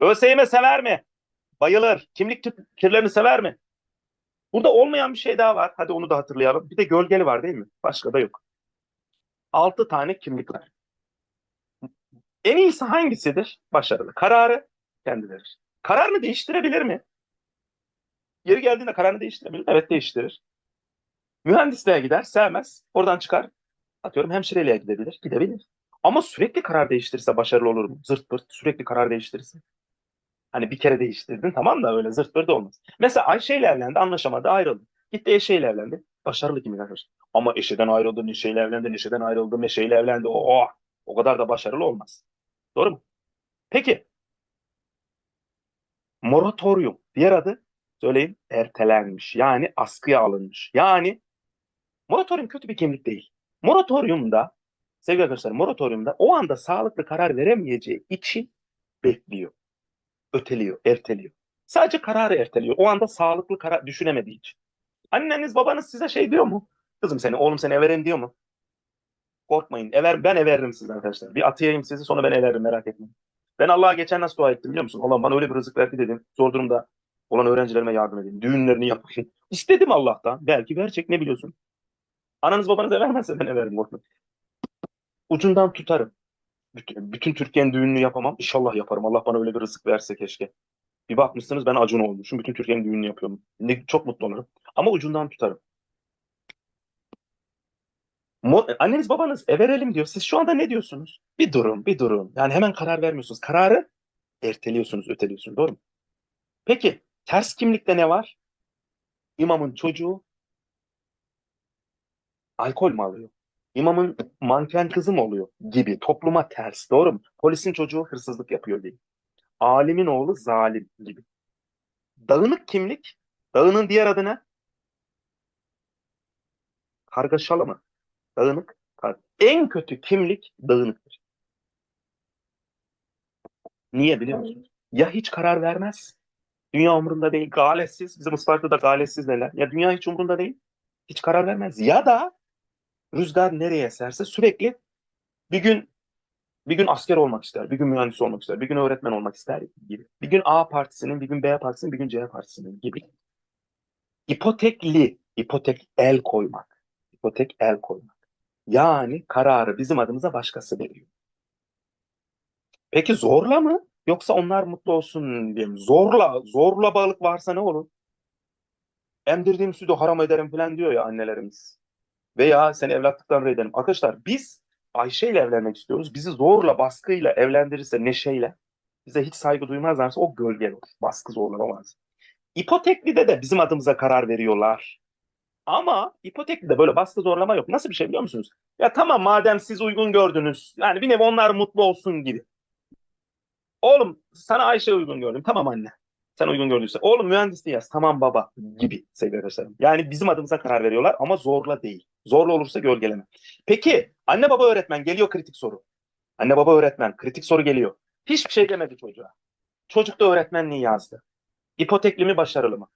ÖSYM sever mi? Bayılır. Kimlik türlerini sever mi? Burada olmayan bir şey daha var. Hadi onu da hatırlayalım. Bir de gölgeli var değil mi? Başka da yok. Altı tane kimlik var. En iyisi hangisidir? Başarılı. Kararı kendileri. Kararını değiştirebilir mi? Yeri geldiğinde kararını değiştirebilir. Evet değiştirir. Mühendisliğe gider, sevmez. Oradan çıkar. Atıyorum hemşireliğe gidebilir. Gidebilir. Ama sürekli karar değiştirirse başarılı olur mu? Zırt pırt sürekli karar değiştirirse. Hani bir kere değiştirdin tamam da öyle zırt pırt olmaz. Mesela Ayşe ile evlendi anlaşamadı ayrıldı. Gitti Eşe ile evlendi. Başarılı kimlik arkadaşlar. Ama Eşe'den ayrıldı, Neşe ile evlendi, Neşe'den ayrıldı, Meşe ile evlendi. O, o kadar da başarılı olmaz. Doğru mu? Peki. Moratorium. Diğer adı söyleyeyim ertelenmiş. Yani askıya alınmış. Yani moratorium kötü bir kimlik değil. Moratoriumda sevgili arkadaşlar moratoriumda o anda sağlıklı karar veremeyeceği için bekliyor. Öteliyor, erteliyor. Sadece kararı erteliyor. O anda sağlıklı karar düşünemediği için. Anneniz babanız size şey diyor mu? Kızım seni, oğlum seni everim diyor mu? Korkmayın. Ever, ben everim sizi arkadaşlar. Bir atayayım sizi sonra ben everim merak etmeyin. Ben Allah'a geçen nasıl dua ettim biliyor musun? Allah bana öyle bir rızık verdi dedim. Zor durumda olan öğrencilerime yardım edeyim. Düğünlerini yapayım. İstedim Allah'tan. Belki verecek ne biliyorsun? Ananız babanız vermezse ben everim korkmayın. Ucundan tutarım. Bütün, bütün Türkiye'nin düğününü yapamam. İnşallah yaparım. Allah bana öyle bir rızık verse keşke. Bir bakmışsınız ben Acun olmuşum. Bütün Türkiye'nin düğününü yapıyorum. Ne, çok mutlu olurum. Ama ucundan tutarım. Mo anneniz babanız e diyor. Siz şu anda ne diyorsunuz? Bir durun, bir durun. Yani hemen karar vermiyorsunuz. Kararı erteliyorsunuz, öteliyorsunuz. Doğru mu? Peki ters kimlikte ne var? İmamın çocuğu alkol mü alıyor? İmamın manken kızı mı oluyor? Gibi. Topluma ters. Doğru mu? Polisin çocuğu hırsızlık yapıyor gibi. Alimin oğlu zalim gibi. Dağınık kimlik. Dağının diğer adı ne? Kargaşalı mı? Dağınık. Kar- En kötü kimlik dağınıktır. Niye biliyor musunuz? Ya hiç karar vermez. Dünya umurunda değil. Galetsiz. Bizim Isparta'da galetsiz neler? Ya dünya hiç umurunda değil. Hiç karar vermez. Ya da rüzgar nereye eserse sürekli bir gün bir gün asker olmak ister, bir gün mühendis olmak ister, bir gün öğretmen olmak ister gibi. Bir gün A partisinin, bir gün B partisinin, bir gün C partisinin gibi. İpotekli, ipotek el koymak. İpotek el koymak. Yani kararı bizim adımıza başkası veriyor. Peki zorla mı? Yoksa onlar mutlu olsun diye mi? Zorla, zorla balık varsa ne olur? Emdirdiğim sütü haram ederim falan diyor ya annelerimiz. Veya seni evlatlıktan ederim. Arkadaşlar biz Ayşe ile evlenmek istiyoruz. Bizi zorla, baskıyla evlendirirse Neşe'yle bize hiç saygı duymazlarsa o gölge olur. Baskı zorlanamaz. İpoteklide de bizim adımıza karar veriyorlar. Ama ipoteklide böyle baskı zorlama yok. Nasıl bir şey biliyor musunuz? Ya tamam madem siz uygun gördünüz. Yani bir nevi onlar mutlu olsun gibi. Oğlum sana Ayşe uygun gördüm. Tamam anne. Sen uygun gördüyse. Oğlum mühendisliği yaz. Tamam baba gibi sevgili arkadaşlarım. Yani bizim adımıza karar veriyorlar ama zorla değil. Zorla olursa gölgeleme. Peki anne baba öğretmen geliyor kritik soru. Anne baba öğretmen kritik soru geliyor. Hiçbir şey demedi çocuğa. Çocuk da öğretmenliği yazdı. İpotekli mi başarılı mı?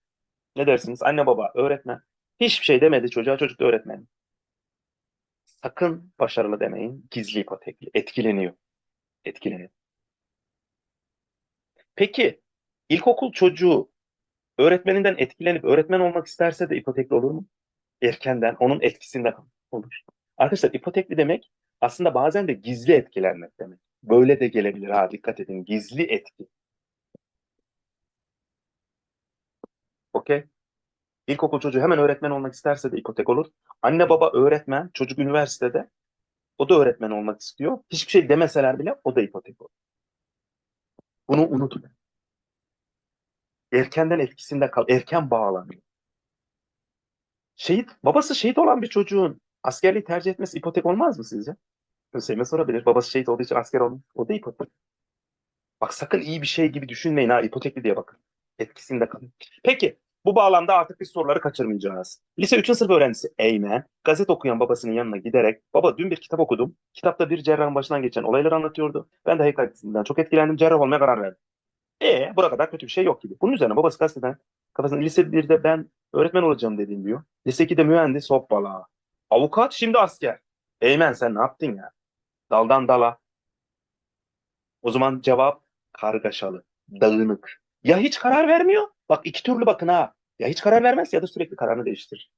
Ne dersiniz? Anne baba öğretmen. Hiçbir şey demedi çocuğa. Çocuk da öğretmen. Sakın başarılı demeyin. Gizli ipotekli. Etkileniyor. Etkileniyor. Peki ilkokul çocuğu öğretmeninden etkilenip öğretmen olmak isterse de ipotekli olur mu? Erkenden onun etkisinde olur. Arkadaşlar ipotekli demek aslında bazen de gizli etkilenmek demek. Böyle de gelebilir ha dikkat edin. Gizli etki. Okey? İlkokul çocuğu hemen öğretmen olmak isterse de ipotek olur. Anne baba öğretmen, çocuk üniversitede o da öğretmen olmak istiyor. Hiçbir şey demeseler bile o da ipotek olur. Bunu unutmayın. Erkenden etkisinde kal, erken bağlanıyor. Şehit, babası şehit olan bir çocuğun askerliği tercih etmesi ipotek olmaz mı sizce? Hüseyin'e sorabilir. Babası şehit olduğu için asker olmuş. O da ipotek. Bak sakın iyi bir şey gibi düşünmeyin ha ipotekli diye bakın. Etkisinde kalın. Peki bu bağlamda artık biz soruları kaçırmayacağız. Lise 3. sınıf öğrencisi Eymen gazete okuyan babasının yanına giderek baba dün bir kitap okudum. Kitapta bir cerrahın başından geçen olayları anlatıyordu. Ben de hakikatinden çok etkilendim. Cerrah olmaya karar verdim. E buna kadar kötü bir şey yok gibi. Bunun üzerine babası gazeteden kafasında lise 1'de ben öğretmen olacağım dediğim diyor. Lise 2'de mühendis hoppala. Avukat şimdi asker. Eymen sen ne yaptın ya? Daldan dala. O zaman cevap kargaşalı, dağınık. Ya hiç karar vermiyor. Bak iki türlü bakın ha. Ya hiç karar vermez ya da sürekli kararını değiştirir.